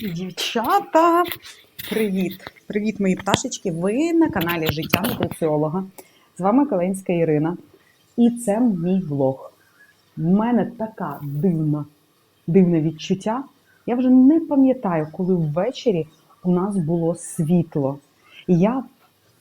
Дівчата, привіт! Привіт, мої пташечки! Ви на каналі Життя нутриціолога. З вами Каленська Ірина. І це мій влог. У мене така дивна, дивне відчуття. Я вже не пам'ятаю, коли ввечері у нас було світло. І я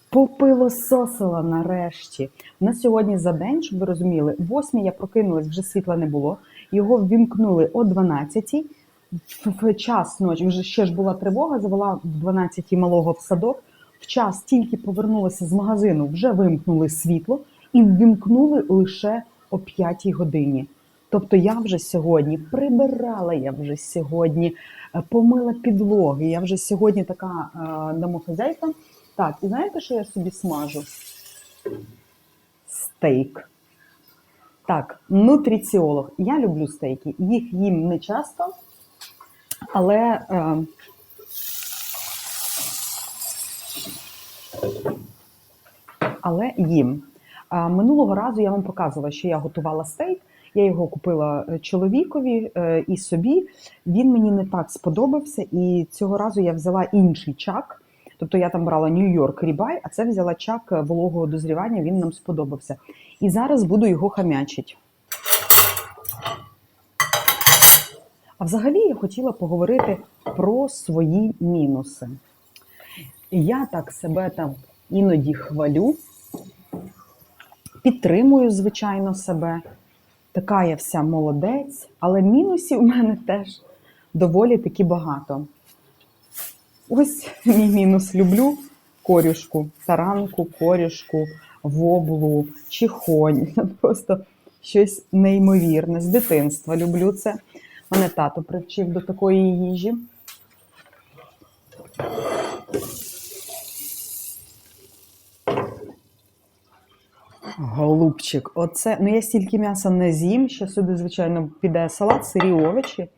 попилососила нарешті. У нас сьогодні за день, щоб ви розуміли, в 8 я прокинулась, вже світла не було. Його ввімкнули о 12 в час ночі, вже ще ж була тривога, завела в 12 малого в садок. В час тільки повернулася з магазину, вже вимкнули світло і ввімкнули лише о 5 годині. Тобто я вже сьогодні прибирала, я вже сьогодні е, помила підлоги, я вже сьогодні така е, домохозяйка. Так, і знаєте, що я собі смажу? Стейк. Так, нутриціолог. Я люблю стейки. Їх їм не часто, але е, але їм. Минулого разу я вам показувала, що я готувала стейк. Я його купила е, чоловікові е, і собі. Він мені не так сподобався, і цього разу я взяла інший чак. Тобто я там брала Нью-Йорк рібай, а це взяла чак вологого дозрівання, він нам сподобався. І зараз буду його хам'ячити. А взагалі я хотіла поговорити про свої мінуси. Я так себе там іноді хвалю, підтримую, звичайно, себе. Така я вся молодець, але мінусів у мене теж доволі таки багато. Ось мій мінус. Люблю корюшку, таранку, корюшку, воблу, чихонь. Просто щось неймовірне. З дитинства люблю це. Мене тато привчив до такої їжі. Голубчик, оце. Ну я стільки м'яса не з'їм. Ще сюди, звичайно, піде салат, сирі овочі.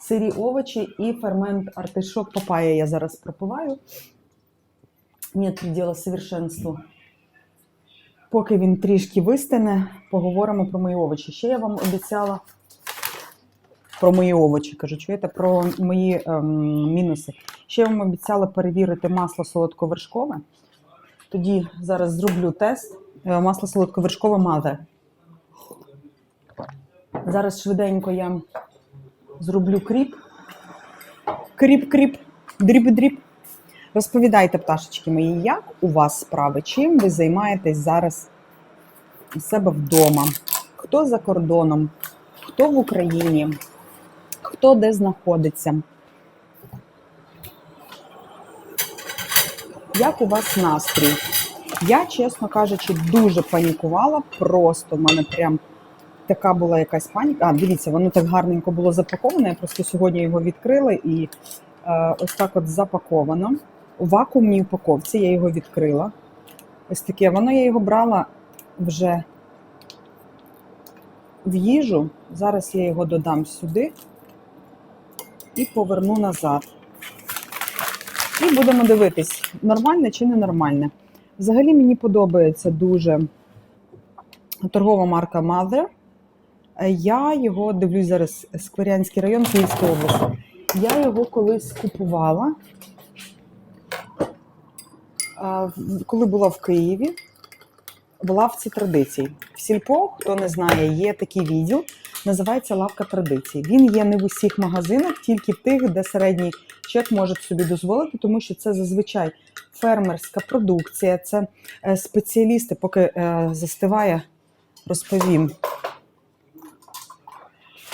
Сирі овочі і фермент артишок папая я зараз пропиваю. Нет приділа совершенству. Поки він трішки вистине, поговоримо про мої овочі. Ще я вам обіцяла про мої овочі, кажу, чуєте, про мої ем, мінуси. Ще вам обіцяла перевірити масло солодковершкове. Тоді зараз зроблю тест. Е, Масло солодковершкове мазе. Зараз швиденько я зроблю кріп. Кріп-кріп, дріб-дріб. Розповідайте, пташечки мої, як у вас справи? Чим ви займаєтесь зараз у себе вдома? Хто за кордоном? Хто в Україні? Хто де знаходиться? Як у вас настрій? Я, чесно кажучи, дуже панікувала. Просто в мене прям така була якась паніка. А, дивіться, воно так гарненько було запаковане. Я просто сьогодні його відкрила і е, ось так от запаковано. У вакуумній упаковці я його відкрила. Ось таке. Воно я його брала вже в їжу. Зараз я його додам сюди і поверну назад. І будемо дивитись, нормальне чи ненормальне. Взагалі мені подобається дуже торгова марка Mother. Я його дивлюсь зараз Скворянський район Київської області. Я його колись купувала, коли була в Києві, в лавці традицій. В Сільпо, хто не знає, є такий відділ, називається Лавка традицій. Він є не в усіх магазинах, тільки тих, де середній чек може собі дозволити, тому що це зазвичай фермерська продукція, це е, спеціалісти, поки е, застиває, розповім.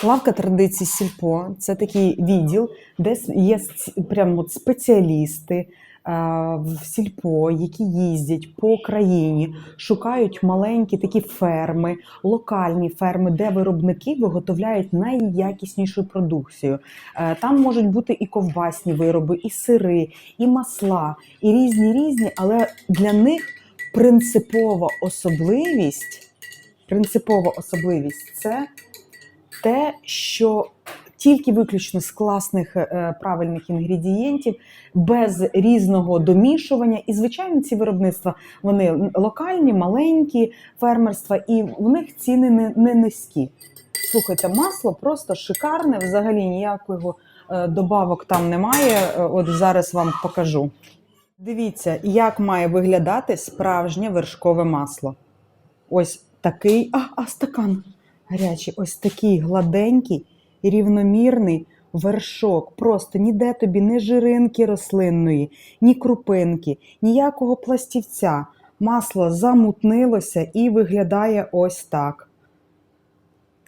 Лавка традицій Сільпо це такий відділ, де є прямо спеціалісти в сільпо, які їздять по країні, шукають маленькі такі ферми, локальні ферми, де виробники виготовляють найякіснішу продукцію. Е, Там можуть бути і ковбасні вироби, і сири, і масла, і різні різні, але для них принципова особливість, принципова особливість це те, що тільки виключно з класних е, правильних інгредієнтів, без різного домішування. І, звичайно, ці виробництва вони локальні, маленькі фермерства, і в них ціни не, не низькі. Слухайте, масло просто шикарне, взагалі ніякого е, добавок там немає. Е, От зараз вам покажу. Дивіться, як має виглядати справжнє вершкове масло. Ось такий, а, а стакан гарячий, ось такий гладенький, рівномірний вершок. Просто ніде тобі ні жиринки рослинної, ні крупинки, ніякого пластівця. Масло замутнилося і виглядає ось так.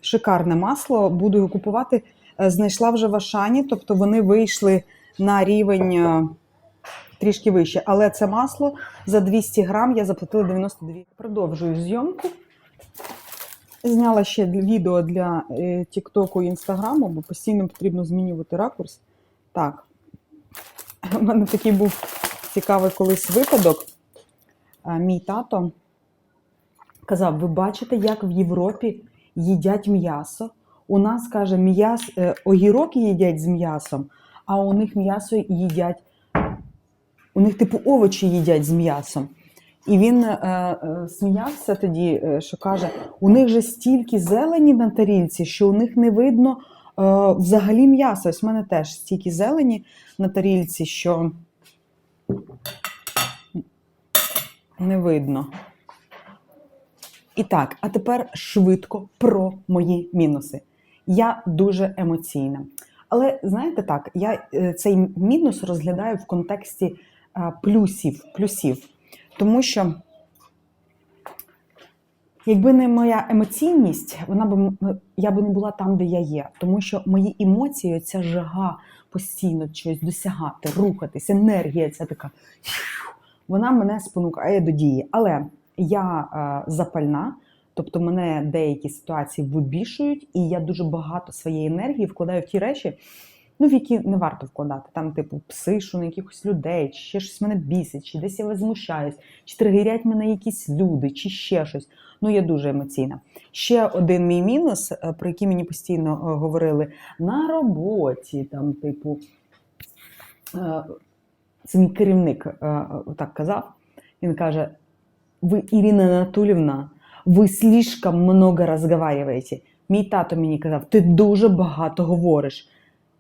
Шикарне масло, буду його купувати. Е, Знайшла вже в Ашані, тобто вони вийшли на рівень е, трішки вище. Але це масло за 200 грам я заплатила 92. Продовжую зйомку. Зняла ще відео для е, Тіктоку і Інстаграму, бо постійно потрібно змінювати ракурс. Так. У мене такий був цікавий колись випадок. Е, Мій тато казав: ви бачите, як в Європі їдять м'ясо. У нас каже, м'яс, е, огірок їдять з м'ясом, а у них м'ясо їдять, у них типу овочі їдять з м'ясом. І він е, е, сміявся тоді, е, що каже: у них же стільки зелені на тарілці, що у них не видно е, взагалі м'яса. Ось в мене теж стільки зелені на тарілці, що не видно. І так, а тепер швидко про мої мінуси. Я дуже емоційна. Але знаєте так, я е, цей мінус розглядаю в контексті е, плюсів, плюсів. Тому що, якби не моя емоційність, вона б я би не була там, де я є. Тому що мої емоції, ця жага постійно щось досягати, рухатись, енергія ця така, вона мене спонукає до дії. Але я е, запальна, тобто мене деякі ситуації вибішують, і я дуже багато своєї енергії вкладаю в ті речі, ну, в які не варто вкладати. Там, типу, псишу на якихось людей, чи ще щось мене бісить, чи десь я возмущаюсь, чи тригерять мене якісь люди, чи ще щось. Ну, я дуже емоційна. Ще один мій мінус, е, про який мені постійно е, говорили на роботі, там, типу, е, це мій керівник так казав. Він каже: ви, Ірина Анатолівна, ви слишком много розговариваєте. Мій тато мені казав, ти дуже багато говориш.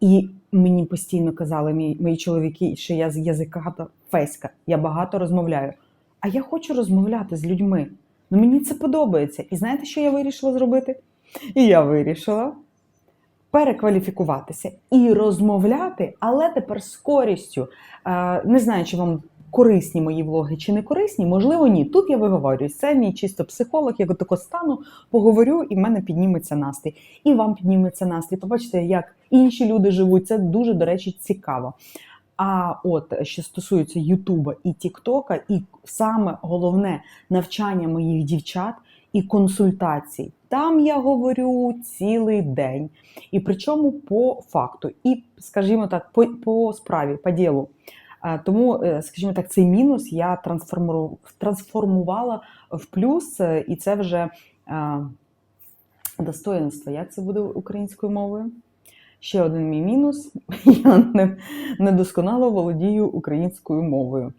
І мені постійно казали мої, мої чоловіки, що я з язика феська, я багато розмовляю. А я хочу розмовляти з людьми. Ну мені це подобається. І знаєте, що я вирішила зробити? І я вирішила перекваліфікуватися і розмовляти, але тепер з користю. Не знаю, чи вам корисні мої влоги, чи не корисні, можливо, ні. Тут я виговорююсь. Це мій чисто психолог, я тако стану, поговорю, і в мене підніметься настрій. І вам підніметься настрій. Побачите, як інші люди живуть. Це дуже, до речі, цікаво. А от що стосується Ютуба і Тіктока, і саме головне навчання моїх дівчат і консультацій. Там я говорю цілий день. І причому по факту, і, скажімо так, по, по справі, по ділу. Тому, е, скажімо так, цей мінус я трансформувала в плюс, е, і це вже достоинство. Як це буде українською мовою? Ще один мій мінус: я не, недосконало володію українською мовою.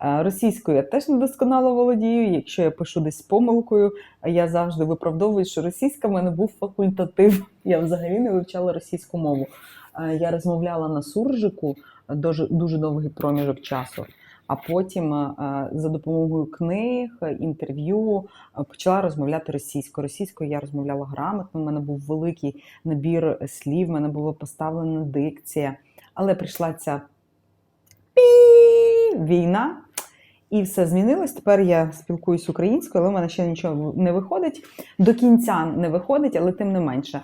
Російською я теж недосконало володію. Якщо я пишу десь помилкою, я завжди виправдовую, що російська в мене був факультатив. Я взагалі не вивчала російську мову. Я розмовляла на суржику дуже, дуже довгий проміжок часу. А потім е, за допомогою книг, інтерв'ю е, почала розмовляти російською. Російською я розмовляла грамотно. У мене був великий набір слів, в мене була поставлена дикція. Але прийшла ця війна, і все змінилось. Тепер я спілкуюсь українською, але в мене ще нічого не виходить. До кінця не виходить, але тим не менше.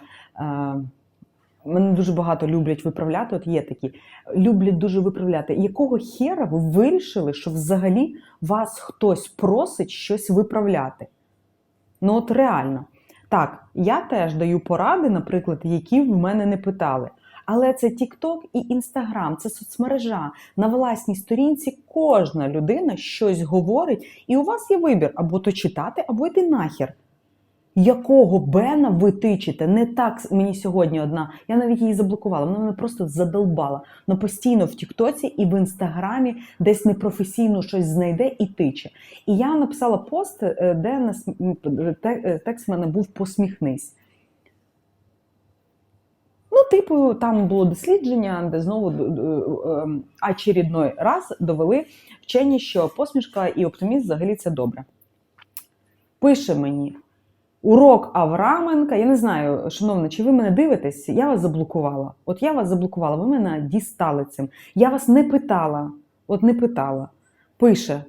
Мене дуже багато люблять виправляти. От є такі, люблять дуже виправляти. Якого хера ви вирішили, що взагалі вас хтось просить щось виправляти? Ну, от реально. Так, я теж даю поради, наприклад, які в мене не питали. Але це TikTok і Instagram, це соцмережа. На власній сторінці кожна людина щось говорить, і у вас є вибір або то читати, або йти нахер. Якого Бена ви тичите? Не так мені сьогодні одна. Я навіть її заблокувала. Вона мене просто задолбала. Ну постійно в Тіктоці і в інстаграмі десь непрофесійно щось знайде і тиче. І я написала пост, е, де нас- е, текст в мене був посміхнись. типу, там було дослідження, де знову д- ем, очередной раз довели вчені, що посмішка і оптимізм взагалі це добре. Пише мені урок Авраменка. Я не знаю, шановна, чи ви мене дивитесь? Я вас заблокувала. От я вас заблокувала, ви мене дістали цим. Я вас не питала. От не питала. Пише: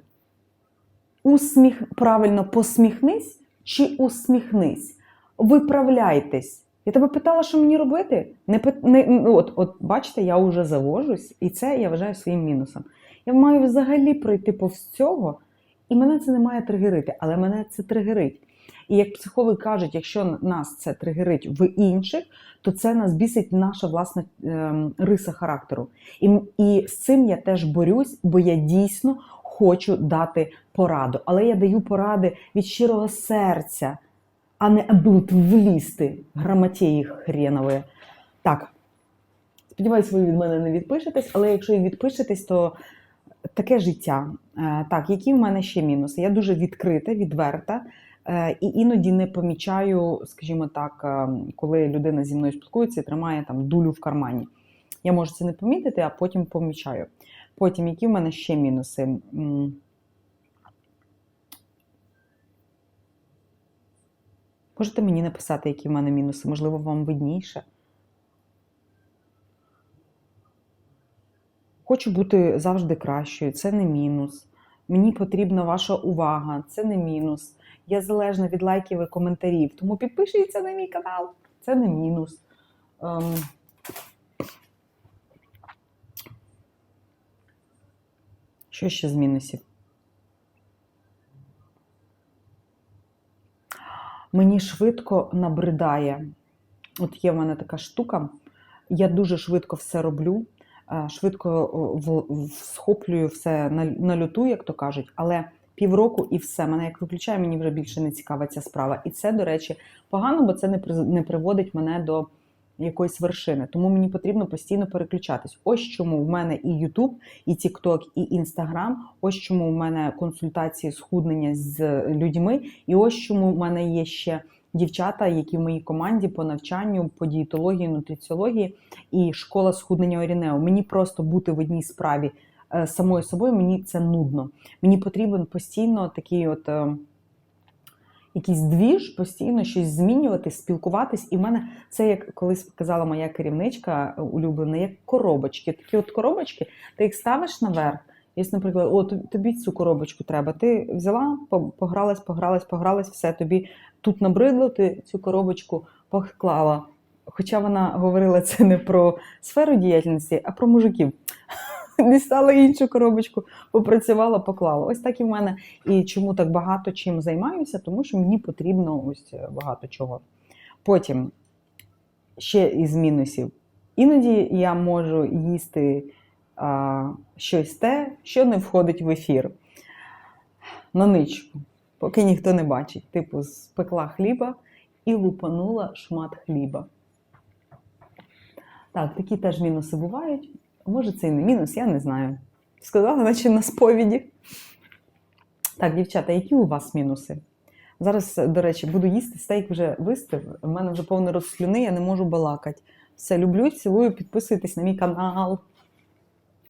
усміх... правильно посміхнись чи усміхнись. Виправляйтесь. Я тебе питала, що мені робити? Не, не, от, от бачите, я вже завожусь, і це я вважаю своїм мінусом. Я маю взагалі пройти повз цього, і мене це не має тригерити, але мене це тригерить. І як психологи кажуть, якщо нас це тригерить в інших, то це нас бісить наша власна ем, риса характеру. І, і з цим я теж борюсь, бо я дійсно хочу дати пораду. Але я даю поради від щирого серця, а не аби влізти грамотеї хренової. Так. Сподіваюсь, ви від мене не відпишетесь, але якщо і відпишетесь, то таке життя. Е, Так, які в мене ще мінуси? Я дуже відкрита, відверта. Е, І іноді не помічаю, скажімо так, е, коли людина зі мною спілкується і тримає там дулю в кармані. Я можу це не помітити, а потім помічаю. Потім, які в мене ще мінуси? Можете мені написати, які в мене мінуси, можливо, вам видніше. Хочу бути завжди кращою, це не мінус. Мені потрібна ваша увага, це не мінус. Я залежна від лайків і коментарів, тому підпишіться на мій канал, це не мінус. Ем... Що ще з мінусів? Мені швидко набридає. От є в мене така штука, я дуже швидко все роблю, е, швидко схоплюю все на люту, як то кажуть, але півроку і все. Мене як виключає, мені вже більше не цікава ця справа. І це, до речі, погано, бо це не, не приводить мене до якоїсь вершини. Тому мені потрібно постійно переключатись. Ось чому в мене і YouTube, і TikTok, і Instagram, ось чому в мене консультації схуднення з людьми, і ось чому в мене є ще дівчата, які в моїй команді по навчанню, по дієтології, нутриціології і школа схуднення Орінео. Мені просто бути в одній справі самою собою, мені це нудно. Мені потрібен постійно такий от. е, Якийсь двіж, постійно щось змінювати, спілкуватись. І в мене це, як колись казала моя керівничка е, улюблена, як коробочки. Такі от коробочки, ти їх ставиш наверх. Якщо, наприклад, о, тобі цю коробочку треба. Ти взяла, погралась, погралась, погралась, все тобі тут набридло, ти цю коробочку поклала. Хоча вона говорила це не про сферу діяльності, а про мужиків. Дістала іншу коробочку, попрацювала, поклала. Ось так і в мене. І чому так багато чим займаюся? Тому що мені потрібно ось е, багато чого. Потім ще із мінусів. Іноді я можу їсти а, щось те, що не входить в ефір. На ничку, поки ніхто не бачить. Типу, спекла хліба і лупанула шмат хліба. Так, такі теж мінуси бувають. Може, це і не мінус, я не знаю. Сказала, наче на сповіді. Так, дівчата, які у вас мінуси? Зараз, до речі, буду їсти, стейк вже вистив. У мене вже повний розслюни, я не можу балакати. Все, люблю, цілую, підписуйтесь на мій канал.